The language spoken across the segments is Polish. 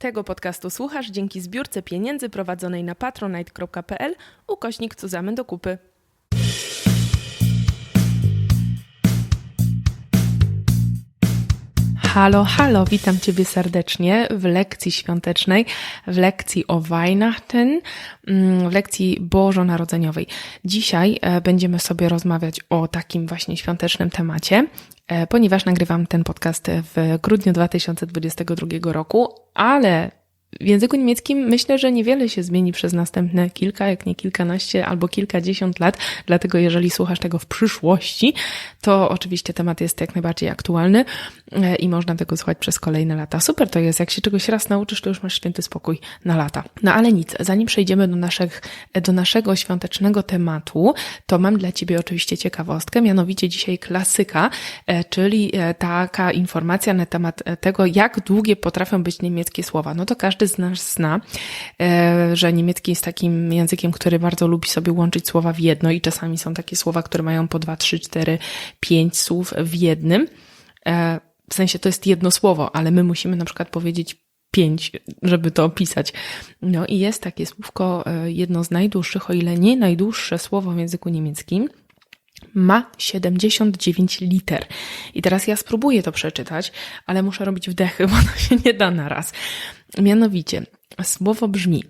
Tego podcastu słuchasz dzięki zbiórce pieniędzy prowadzonej na patronite.pl ukośnik Cuzamy do kupy. Halo, halo, witam Ciebie serdecznie w lekcji świątecznej, w lekcji o Weihnachten, mm, w lekcji bożonarodzeniowej. Dzisiaj e, będziemy sobie rozmawiać o takim właśnie świątecznym temacie, ponieważ nagrywam ten podcast w grudniu 2022 roku, ale w języku niemieckim myślę, że niewiele się zmieni przez następne kilka, jak nie kilkanaście albo kilkadziesiąt lat, dlatego jeżeli słuchasz tego w przyszłości, to oczywiście temat jest jak najbardziej aktualny e, i można tego słuchać przez kolejne lata. Super to jest, jak się czegoś raz nauczysz, to już masz święty spokój na lata. No ale nic, zanim przejdziemy do, naszych, do naszego świątecznego tematu, to mam dla Ciebie oczywiście ciekawostkę, mianowicie dzisiaj klasyka, e, czyli e, taka informacja na temat tego, jak długie potrafią być niemieckie słowa. No to każdy każdy z nas zna, e, że niemiecki jest takim językiem, który bardzo lubi sobie łączyć słowa w jedno i czasami są takie słowa, które mają po dwa, trzy, cztery, pięć słów w jednym. E, w sensie to jest jedno słowo, ale my musimy na przykład powiedzieć pięć, żeby to opisać. No i jest takie słówko, e, jedno z najdłuższych, o ile nie najdłuższe słowo w języku niemieckim, ma 79 liter. I teraz ja spróbuję to przeczytać, ale muszę robić wdechy, bo to się nie da na raz. Mianowicie, słowo brzmi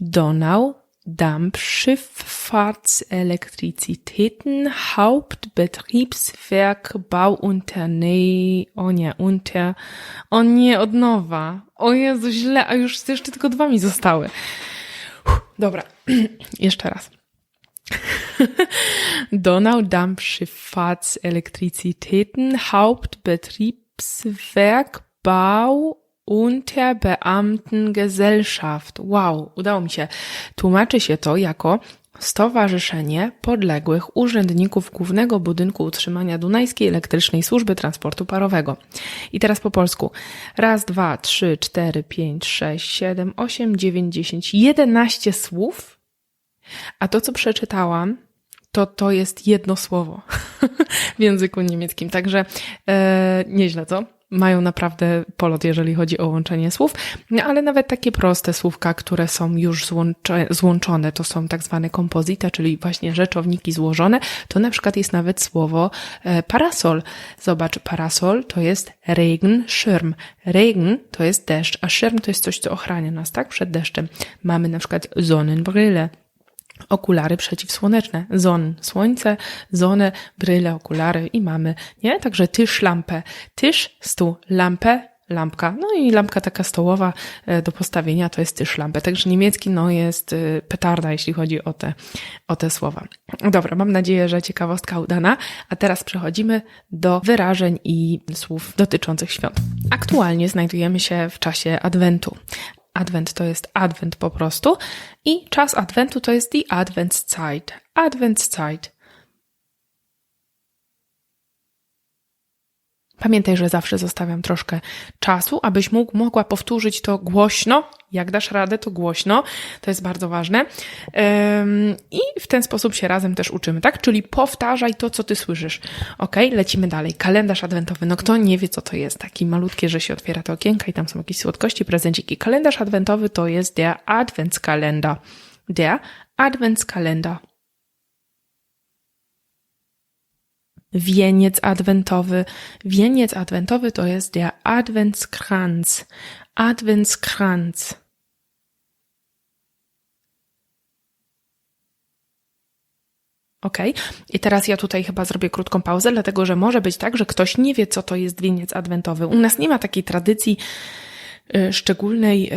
Donau, Dampfschifffahrtselektrizitäten, Hauptbetriebswerk, Bauunternehmen, o nie, unter, o nie, od nowa. O Jezu, źle, a już jeszcze tylko dwa mi zostały. Uff, dobra, jeszcze raz. Donaudampfschifffahrtselektrizitäten, Hauptbetriebswerk, Bau Unterbeamtengesellschaft. Wow, udało mi się. Tłumaczy się to jako Stowarzyszenie Podległych Urzędników Głównego Budynku Utrzymania Dunajskiej Elektrycznej Służby Transportu Parowego. I teraz po polsku. Raz, dwa, trzy, cztery, pięć, sześć, siedem, osiem, dziewięć, dziesięć, jedenaście słów. A to, co przeczytałam, to to jest jedno słowo w języku niemieckim. Także e, nieźle, co? mają naprawdę polot, jeżeli chodzi o łączenie słów, no, ale nawet takie proste słówka, które są już złącze, złączone, to są tak zwane kompozyta, czyli właśnie rzeczowniki złożone, to na przykład jest nawet słowo e, parasol. Zobacz, parasol to jest Regenschirm. Regen to jest deszcz, a szirm to jest coś, co ochrania nas, tak, przed deszczem. Mamy na przykład Sonnenbrille, okulary przeciwsłoneczne. Zon, słońce, zonę, bryle, okulary i mamy, nie? Także tyż, lampę. Tyż, stół, lampę, lampka. No i lampka taka stołowa e, do postawienia to jest tyż lampę. Także niemiecki no jest e, petarda, jeśli chodzi o te, o te słowa. Dobra, mam nadzieję, że ciekawostka udana. A teraz przechodzimy do wyrażeń i słów dotyczących świąt. Aktualnie znajdujemy się w czasie Adwentu. Advent to jest Advent po prostu i czas Adwentu to jest die Adventszeit. Adventszeit. Pamiętaj, że zawsze zostawiam troszkę czasu, abyś mógł, mogła powtórzyć to głośno. Jak dasz radę, to głośno. To jest bardzo ważne. I w ten sposób się razem też uczymy, tak? Czyli powtarzaj to, co ty słyszysz. Ok, lecimy dalej. Kalendarz adwentowy. No kto nie wie, co to jest? Taki malutkie, że się otwiera to okienka i tam są jakieś słodkości, prezenciki. Kalendarz adwentowy to jest der Adventskalender. Der Adventskalender. Wieniec adwentowy. Wieniec adwentowy to jest der Adventskranz. Adventskranz. Ok, i teraz ja tutaj chyba zrobię krótką pauzę, dlatego że może być tak, że ktoś nie wie, co to jest wieniec adwentowy. U nas nie ma takiej tradycji szczególnej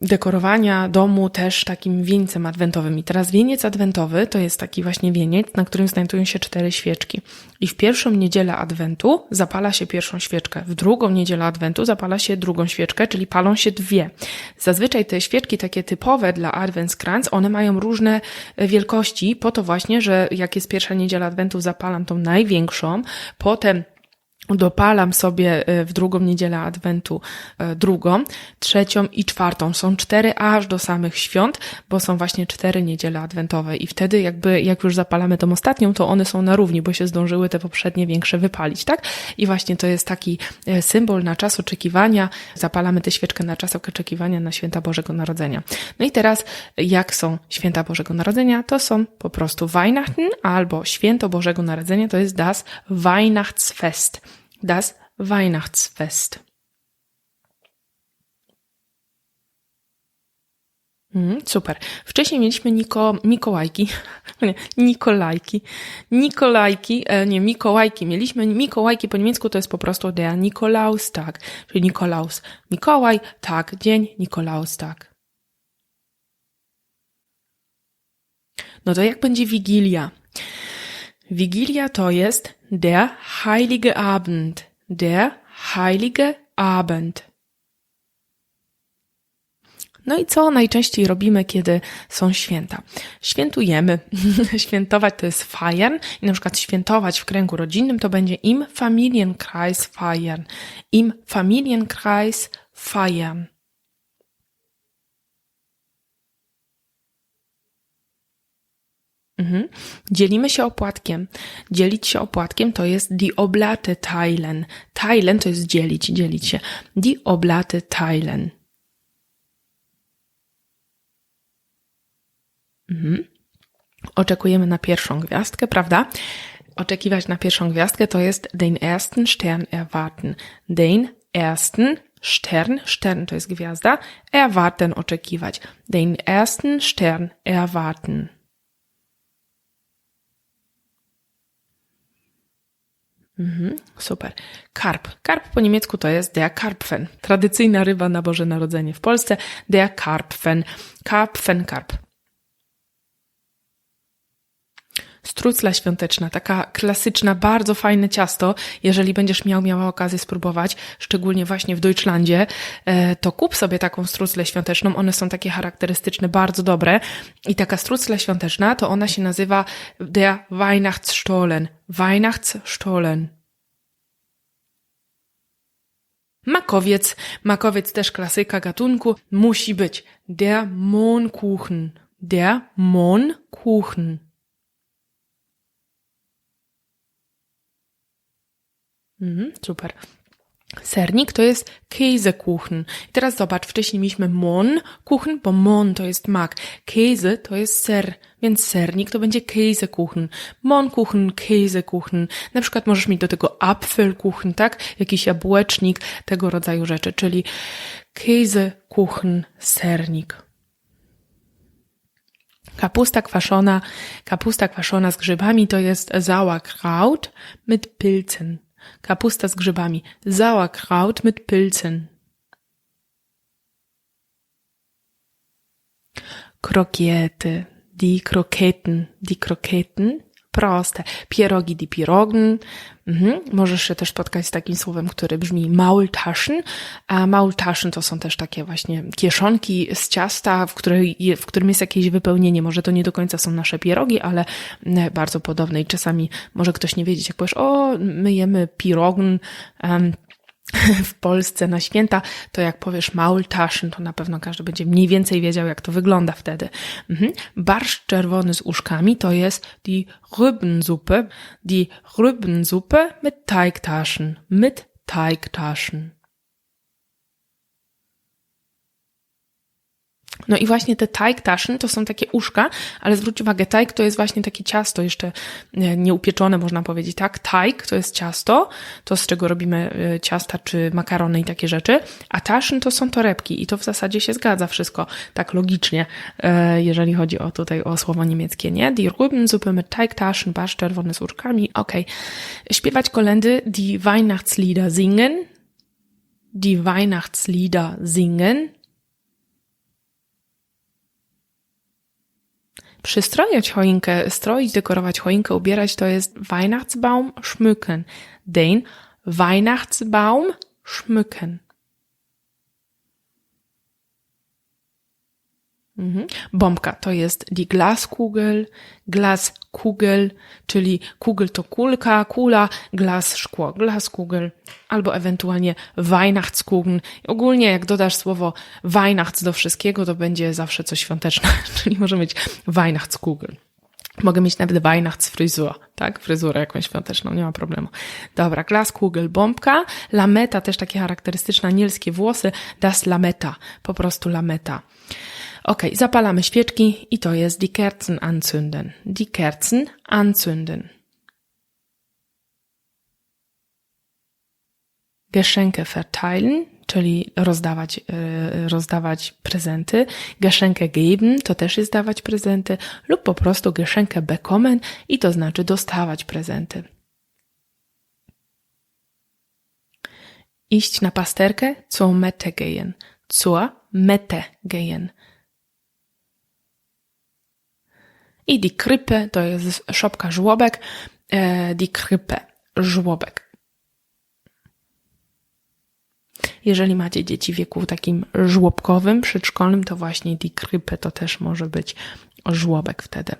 dekorowania domu też takim wieńcem adwentowym. I teraz wieniec adwentowy to jest taki właśnie wieniec, na którym znajdują się cztery świeczki. I w pierwszą niedzielę adwentu zapala się pierwszą świeczkę, w drugą niedzielę adwentu zapala się drugą świeczkę, czyli palą się dwie. Zazwyczaj te świeczki takie typowe dla Adventskranz, one mają różne e, wielkości, po to właśnie, że jak jest pierwsza niedziela adwentu zapalam tą największą, potem dopalam sobie e, w drugą niedzielę Adwentu e, drugą, trzecią i czwartą. Są cztery aż do samych świąt, bo są właśnie cztery niedziele Adwentowe i wtedy jakby jak już zapalamy tą ostatnią, to one są na równi, bo się zdążyły te poprzednie większe wypalić, tak? I właśnie to jest taki e, symbol na czas oczekiwania. Zapalamy tę świeczkę na czas oczekiwania na święta Bożego Narodzenia. No i teraz jak są święta Bożego Narodzenia? To są po prostu Weihnachten albo święto Bożego Narodzenia, to jest das Weihnachtsfest das Weihnachtsfest. Mm, super. Wcześniej mieliśmy Niko, Mikołajki, nie, Nikolajki, Nikolajki, e, nie, Mikołajki. Mieliśmy Mikołajki po niemiecku to jest po prostu der Nikolaus, tak, czyli Nikolaus. Mikołaj, tak, dzień Nikolaus, tak. No to jak będzie Wigilia? Wigilia to jest der heilige Abend, der heilige Abend. No i co najczęściej robimy, kiedy są święta? Świętujemy. Świętować to jest feiern i na przykład świętować w kręgu rodzinnym to będzie im Familienkreis feiern. Im Familienkreis feiern. Mhm. Dzielimy się opłatkiem. Dzielić się opłatkiem to jest die Oblate teilen. Teilen to jest dzielić, dzielić się. Die Oblate teilen. Mhm. Oczekujemy na pierwszą gwiazdkę, prawda? Oczekiwać na pierwszą gwiazdkę to jest den ersten Stern erwarten. Den ersten Stern, Stern to jest gwiazda, erwarten oczekiwać. Den ersten Stern erwarten. Mhm, super. Karp. Karp po niemiecku to jest der Karpfen. Tradycyjna ryba na Boże Narodzenie w Polsce. Der Karpfen. Karpfen, karp. Strucla świąteczna, taka klasyczna, bardzo fajne ciasto. Jeżeli będziesz miał, miała okazję spróbować, szczególnie właśnie w Deutschlandzie, e, to kup sobie taką struclę świąteczną. One są takie charakterystyczne, bardzo dobre. I taka strucla świąteczna, to ona się nazywa der Weihnachtsstollen. Weihnachtsstollen. Makowiec. Makowiec też klasyka gatunku. Musi być der Mohnkuchen. Der Mohnkuchen. Mhm, super. Sernik to jest Käsekuchen. I teraz zobacz, wcześniej mieliśmy Mon-Kuchen, bo Mon to jest mak. Käse to jest ser, więc sernik to będzie Käsekuchen. Mon-Kuchen, Käsekuchen. Na przykład możesz mieć do tego Apfelkuchen, tak? Jakiś jabłecznik, tego rodzaju rzeczy, czyli Käsekuchen, sernik. Kapusta kwaszona, kapusta kwaszona z grzybami to jest Sauerkraut mit Pilzen. Kapusta z grzybami. Sauerkraut mit Pilzen. Krokiety. Die Kroketten. Die Kroketten proste. Pierogi die Pierogen. Mhm. Możesz się też spotkać z takim słowem, które brzmi Maultaschen. A Maultaschen to są też takie właśnie kieszonki z ciasta, w, której, w którym jest jakieś wypełnienie. Może to nie do końca są nasze pierogi, ale e, bardzo podobne i czasami może ktoś nie wiedzieć, jak powiesz, o, my jemy Pierogen, um, w Polsce na święta, to jak powiesz Maultaschen, to na pewno każdy będzie mniej więcej wiedział, jak to wygląda wtedy. Mhm. Barszcz czerwony z uszkami to jest die Rübensuppe, die Rübensuppe mit Teigtaschen, mit Teigtaschen. No i właśnie te Teigtaschen to są takie uszka, ale zwróć uwagę, teig to jest właśnie takie ciasto jeszcze e, nieupieczone, można powiedzieć, tak? Teig to jest ciasto, to z czego robimy e, ciasta czy makarony i takie rzeczy, a Taschen to są torebki i to w zasadzie się zgadza wszystko tak logicznie, e, jeżeli chodzi o tutaj o słowo niemieckie, nie? Die Rübensuppe mit Teigtaschen, barsz czerwony z uszkami, okej. Okay. Śpiewać kolendy, die Weihnachtslieder singen, die Weihnachtslieder singen, Przystrojać choinkę, stroić, dekorować choinkę, ubierać to jest Weihnachtsbaum schmücken. Den Weihnachtsbaum schmücken. Mhm. Bombka to jest die Glaskugel, Glaskugel, czyli kugel to kulka, kula, glas szkło, Glaskugel, albo ewentualnie Weihnachtskugeln. Ogólnie jak dodasz słowo Weihnachts do wszystkiego, to będzie zawsze coś świąteczne, czyli może być Weihnachtskugel. Mogę mieć nawet Weihnachtsfryzur, tak? Fryzurę jakąś świąteczną, nie ma problemu. Dobra, Glaskugel, bombka, lameta, też takie charakterystyczne anielskie włosy, das lameta, po prostu lameta. Ok, zapalamy świeczki i to jest die Kerzen anzünden. Die Kerzen anzünden. Geschenke verteilen, czyli rozdawać, e, rozdawać prezenty. Geschenke geben to też jest dawać prezenty lub po prostu Geschenke bekommen i to znaczy dostawać prezenty. Iść na pasterkę, zur Mette gehen. Zur Mette gehen. I die Krippe to jest szopka żłobek. E, die Krippe, żłobek. Jeżeli macie dzieci w wieku takim żłobkowym, przedszkolnym, to właśnie die Krippe to też może być żłobek wtedy.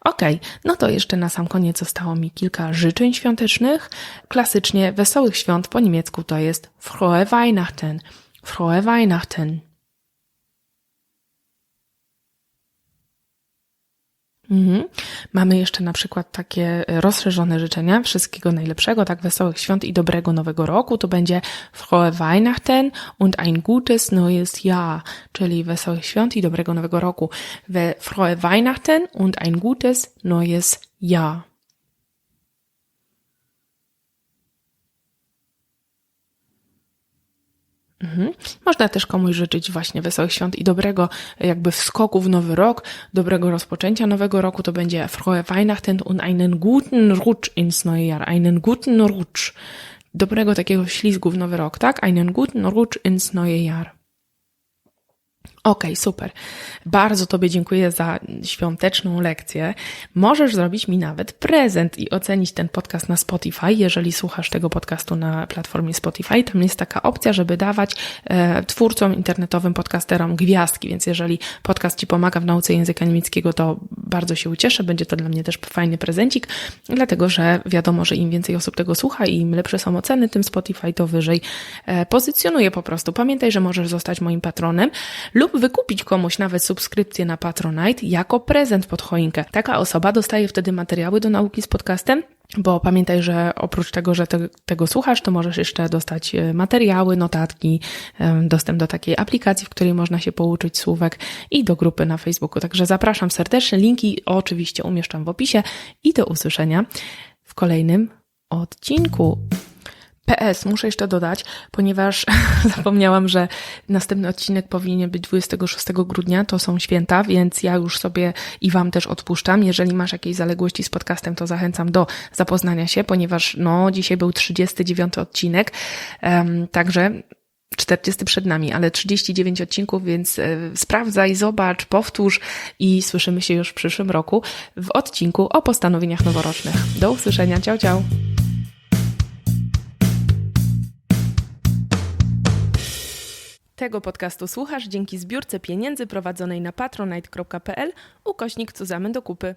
Ok, no to jeszcze na sam koniec zostało mi kilka życzeń świątecznych. Klasycznie wesołych świąt po niemiecku to jest Frohe Weihnachten. Frohe Weihnachten. Mhm. Mamy jeszcze na przykład takie rozszerzone życzenia wszystkiego najlepszego, tak wesołych świąt i dobrego nowego roku. To będzie Frohe Weihnachten und ein gutes neues Jahr, czyli wesołych świąt i dobrego nowego roku. Frohe Weihnachten und ein gutes neues Jahr. Mhm. Można też komuś życzyć właśnie wesołych świąt i dobrego jakby wskoku w nowy rok, dobrego rozpoczęcia nowego roku. To będzie Frohe Weihnachten und einen guten Rutsch ins neue Jahr. Einen guten Rutsch. Dobrego takiego ślizgu w nowy rok, tak? Einen guten Rutsch ins neue Jahr. Ok, super. Bardzo Tobie dziękuję za świąteczną lekcję. Możesz zrobić mi nawet prezent i ocenić ten podcast na Spotify. Jeżeli słuchasz tego podcastu na platformie Spotify, tam jest taka opcja, żeby dawać e, twórcom internetowym, podcasterom gwiazdki, więc jeżeli podcast Ci pomaga w nauce języka niemieckiego, to bardzo się ucieszę. Będzie to dla mnie też fajny prezencik, dlatego że wiadomo, że im więcej osób tego słucha i im lepsze są oceny, tym Spotify to wyżej e, pozycjonuje po prostu. Pamiętaj, że możesz zostać moim patronem lub wykupić komuś nawet subskrypcję na Patronite jako prezent pod choinkę. Taka osoba dostaje wtedy materiały do nauki z podcastem, bo pamiętaj, że oprócz tego, że te, tego słuchasz, to możesz jeszcze dostać e, materiały, notatki, dostęp do takiej aplikacji, w której można się pouczyć słówek i do grupy na Facebooku. Także zapraszam serdecznie. Linki oczywiście umieszczam w opisie i do usłyszenia w kolejnym odcinku. PS, muszę jeszcze dodać, ponieważ zapomniałam, że następny odcinek powinien być 26 grudnia, to są święta, więc ja już sobie i Wam też odpuszczam. Jeżeli masz jakieś zaległości z podcastem, to zachęcam do zapoznania się, ponieważ no, dzisiaj był 39 odcinek, um, także 40 przed nami, ale 39 odcinków, więc e, sprawdzaj, zobacz, powtórz i słyszymy się już w przyszłym roku w odcinku o postanowieniach noworocznych. Do usłyszenia, ciao, ciao! Tego podcastu słuchasz dzięki zbiórce pieniędzy prowadzonej na patronite.pl ukośnik Cuzamen do kupy.